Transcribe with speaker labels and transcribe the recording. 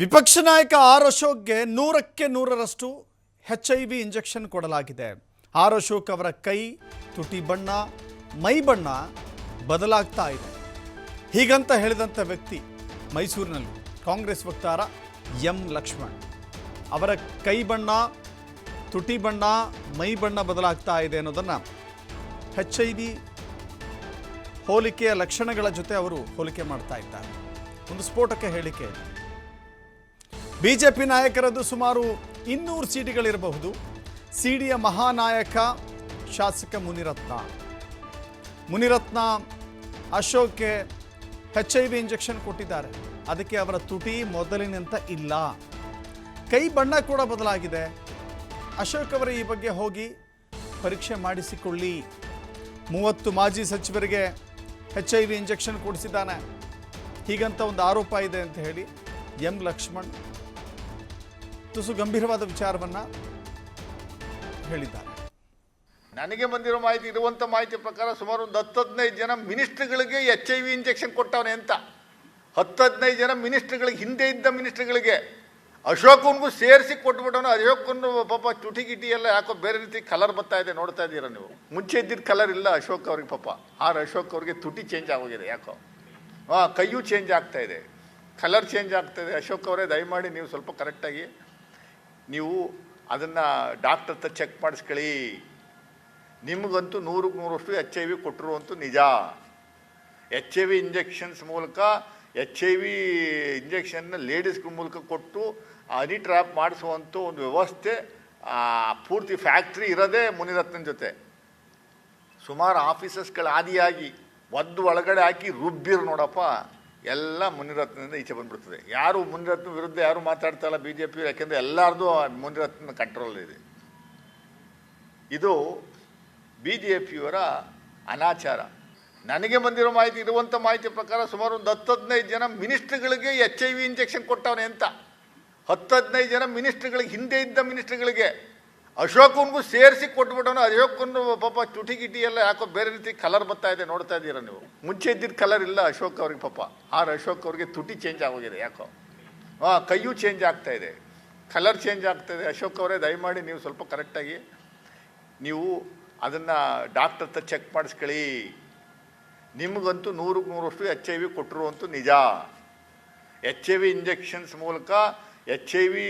Speaker 1: ವಿಪಕ್ಷ ನಾಯಕ ಆರ್ ಅಶೋಕ್ಗೆ ನೂರಕ್ಕೆ ನೂರರಷ್ಟು ಎಚ್ ಐ ವಿ ಇಂಜೆಕ್ಷನ್ ಕೊಡಲಾಗಿದೆ. ಆರ್ ಅಶೋಕ್ ಅವರ ಕೈ, ತುಟಿ ಬಣ್ಣ, ಮೈ ಬಣ್ಣ ಬದಲಾಗ್ತಾ ಇದೆ. ಹೀಗಂತ ಹೇಳಿದಂಥ ವ್ಯಕ್ತಿ ಮೈಸೂರಿನಲ್ಲಿ ಕಾಂಗ್ರೆಸ್ ವಕ್ತಾರ ಎಂ ಲಕ್ಷ್ಮಣ್. ಅವರ ಕೈ ಬಣ್ಣ, ತುಟಿ ಬಣ್ಣ, ಮೈ ಬಣ್ಣ ಬದಲಾಗ್ತಾ ಇದೆ ಅನ್ನೋದನ್ನು ಎಚ್ ಐ ವಿ ಹೋಲಿಕೆಯ ಲಕ್ಷಣಗಳ ಜೊತೆ ಅವರು ಹೋಲಿಕೆ ಮಾಡ್ತಾ ಇದ್ದಾರೆ. ಒಂದು ಸ್ಫೋಟಕ ಹೇಳಿಕೆ. ಇದೆ ಪಿ ನಾಯಕರದ್ದು ಸುಮಾರು ಇನ್ನೂರು ಸೀಟುಗಳಿರಬಹುದು. ಸಿಡಿಯ ಮಹಾನಾಯಕ ಶಾಸಕ ಮುನಿರತ್ನ. ಮುನಿರತ್ನ ಅಶೋಕ್ಗೆ ಎಚ್ ಐ ವಿ ಇಂಜೆಕ್ಷನ್ ಕೊಟ್ಟಿದ್ದಾರೆ. ಅದಕ್ಕೆ ಅವರ ತುಟಿ ಮೊದಲಿನಂತ ಇಲ್ಲ. ಕೈ ಬಣ್ಣ ಕೂಡ ಬದಲಾಗಿದೆ. ಅಶೋಕ್ ಅವರ ಈ ಬಗ್ಗೆ ಹೋಗಿ ಪರೀಕ್ಷೆ ಮಾಡಿಸಿಕೊಳ್ಳಿ. ಮೂವತ್ತು ಮಾಜಿ ಸಚಿವರಿಗೆ ಎಚ್ ಐ ವಿ ಇಂಜೆಕ್ಷನ್ ಕೊಡಿಸಿದ್ದಾನೆ. ಹೀಗಂತ ಒಂದು ಆರೋಪ ಇದೆ ಅಂತ ಹೇಳಿ ಎಂ ಲಕ್ಷ್ಮಣ್ ತುಸು ಗಂಭೀರವಾದ ವಿಚಾರವನ್ನ ಹೇಳಿದ್ದಾರೆ.
Speaker 2: ನನಗೆ ಬಂದಿರೋ ಮಾಹಿತಿ ಇರುವಂಥ ಮಾಹಿತಿ ಪ್ರಕಾರ ಸುಮಾರು ಒಂದು ಹತ್ತು ಹದಿನೈದು ಜನ ಮಿನಿಸ್ಟ್ರುಗಳಿಗೆ ಎಚ್ ಐ ವಿ ಇಂಜೆಕ್ಷನ್ ಕೊಟ್ಟವನೆ ಅಂತ. ಹತ್ತು ಹದಿನೈದು ಜನ ಮಿನಿಸ್ಟ್ರುಗಳಿಗೆ, ಹಿಂದೆ ಇದ್ದ ಮಿನಿಸ್ಟ್ರುಗಳಿಗೆ ಅಶೋಕನ್ಗೂ ಸೇರಿಸಿ ಕೊಟ್ಬಿಟ್ಟವನು. ಅಶೋಕನು ಪಾಪ ಚುಟಿ ಗಿಟಿ ಎಲ್ಲ ಯಾಕೋ ಬೇರೆ ರೀತಿ ಕಲರ್ ಬರ್ತಾ ಇದೆ ನೋಡ್ತಾ ಇದ್ದೀರಾ ನೀವು? ಮುಂಚೆ ಇದ್ದಿದ್ದ ಕಲರ್ ಇಲ್ಲ ಅಶೋಕ್ ಅವ್ರಿಗೆ ಪಾಪ. ಆರ್ ಅಶೋಕ್ ಅವ್ರಿಗೆ ತುಟಿ ಚೇಂಜ್ ಆಗೋಗಿದೆ ಯಾಕೋ? ಹಾಂ ಕೈಯೂ ಚೇಂಜ್ ಆಗ್ತಾ ಇದೆ. ಕಲರ್ ಚೇಂಜ್ ಆಗ್ತಾ ಇದೆ. ಅಶೋಕ್ ಅವರೇ, ದಯಮಾಡಿ ನೀವು ಸ್ವಲ್ಪ ಕರೆಕ್ಟಾಗಿ ನೀವು ಅದನ್ನು ಡಾಕ್ಟರ್ ಹತ್ರ ಚೆಕ್ ಮಾಡಿಸ್ಕೊಳ್ಳಿ. ನಿಮಗಂತೂ ನೂರಕ್ಕೆ ನೂರಷ್ಟು ಎಚ್ ಐ ವಿ ಕೊಟ್ಟರು ಅಂತೂ ನಿಜ. ಎಚ್ ಐ ವಿ ಇಂಜೆಕ್ಷನ್ಸ್ ಮೂಲಕ ಎಚ್ ಐ ವಿ ಇಂಜೆಕ್ಷನ್ನ ಲೇಡೀಸ್ಗಳ ಮೂಲಕ ಕೊಟ್ಟು ಹನಿ ಟ್ರ್ಯಾಪ್ ಮಾಡಿಸುವಂಥ ಒಂದು ವ್ಯವಸ್ಥೆ ಪೂರ್ತಿ ಫ್ಯಾಕ್ಟ್ರಿ ಇರೋದೇ ಮುನಿರತ್ನನ ಜೊತೆ. ಸುಮಾರು ಆಫೀಸಸ್ಗಳ ಆದಿಯಾಗಿ, ಒದ್ದು ಒಳಗಡೆ ಹಾಕಿ ರುಬ್ಬಿರು ನೋಡಪ್ಪ. ಎಲ್ಲ ಮುನಿರತ್ನದಿಂದ ಈಚೆ ಬಂದ್ಬಿಡ್ತದೆ. ಯಾರು ಮುನಿರತ್ನ ವಿರುದ್ಧ ಯಾರು ಮಾತಾಡ್ತಾ ಇಲ್ಲ ಬಿ ಜೆ ಪಿ ಯಾಕೆಂದರೆ ಎಲ್ಲರದು ಮುನಿರತ್ನ ಕಂಟ್ರೋಲ್ ಇದೆ. ಇದು ಬಿ ಜೆ ಪಿಯವರ ಅನಾಚಾರ. ನನಗೆ ಬಂದಿರೋ ಮಾಹಿತಿ ಇರುವಂಥ ಮಾಹಿತಿ ಪ್ರಕಾರ ಸುಮಾರು ಒಂದು ಹತ್ತು ಹದಿನೈದು ಜನ ಮಿನಿಸ್ಟ್ರುಗಳಿಗೆ ಎಚ್ ಐ ವಿ ಇಂಜೆಕ್ಷನ್ ಕೊಟ್ಟವನೆ ಅಂತ. ಹತ್ತು ಹದಿನೈದು ಜನ ಮಿನಿಸ್ಟ್ರುಗಳಿಗೆ, ಹಿಂದೆ ಇದ್ದ ಮಿನಿಸ್ಟ್ರುಗಳಿಗೆ ಅಶೋಕನ್ಗೂ ಸೇರಿಸಿ ಕೊಟ್ಬಿಟ್ಟವನು ಅಶೋಕನು ಪಾಪ ಚುಟಿ ಗಿಟಿ ಎಲ್ಲ ಯಾಕೋ ಬೇರೆ ರೀತಿ ಕಲರ್ ಬರ್ತಾ ಇದೆ ನೋಡ್ತಾ ಇದ್ದೀರ ನೀವು? ಮುಂಚೆ ಇದ್ದಿದ್ದ ಕಲರ್ ಇಲ್ಲ ಅಶೋಕ್ ಅವ್ರಿಗೆ ಪಾಪ. ಆರ್ ಅಶೋಕ್ ಅವ್ರಿಗೆ ತುಟಿ ಚೇಂಜ್ ಆಗೋಗಿದೆ ಯಾಕೋ. ಹಾಂ ಕೈಯೂ ಚೇಂಜ್ ಆಗ್ತಾ ಇದೆ. ಕಲರ್ ಚೇಂಜ್ ಆಗ್ತಾ ಇದೆ. ಅಶೋಕ್ ಅವರೇ ದಯಮಾಡಿ ನೀವು ಸ್ವಲ್ಪ ಕರೆಕ್ಟಾಗಿ ನೀವು ಅದನ್ನು ಡಾಕ್ಟರ್ ಹತ್ರ ಚೆಕ್ ಮಾಡಿಸ್ಕೊಳ್ಳಿ. ನಿಮಗಂತೂ ನೂರಕ್ಕೆ ನೂರಷ್ಟು ಎಚ್ ಐ ವಿ ಕೊಟ್ಟರು ಅಂತೂ ನಿಜ. ಎಚ್ ಐ ವಿ ಇಂಜೆಕ್ಷನ್ಸ್ ಮೂಲಕ ಎಚ್ ಐ ವಿ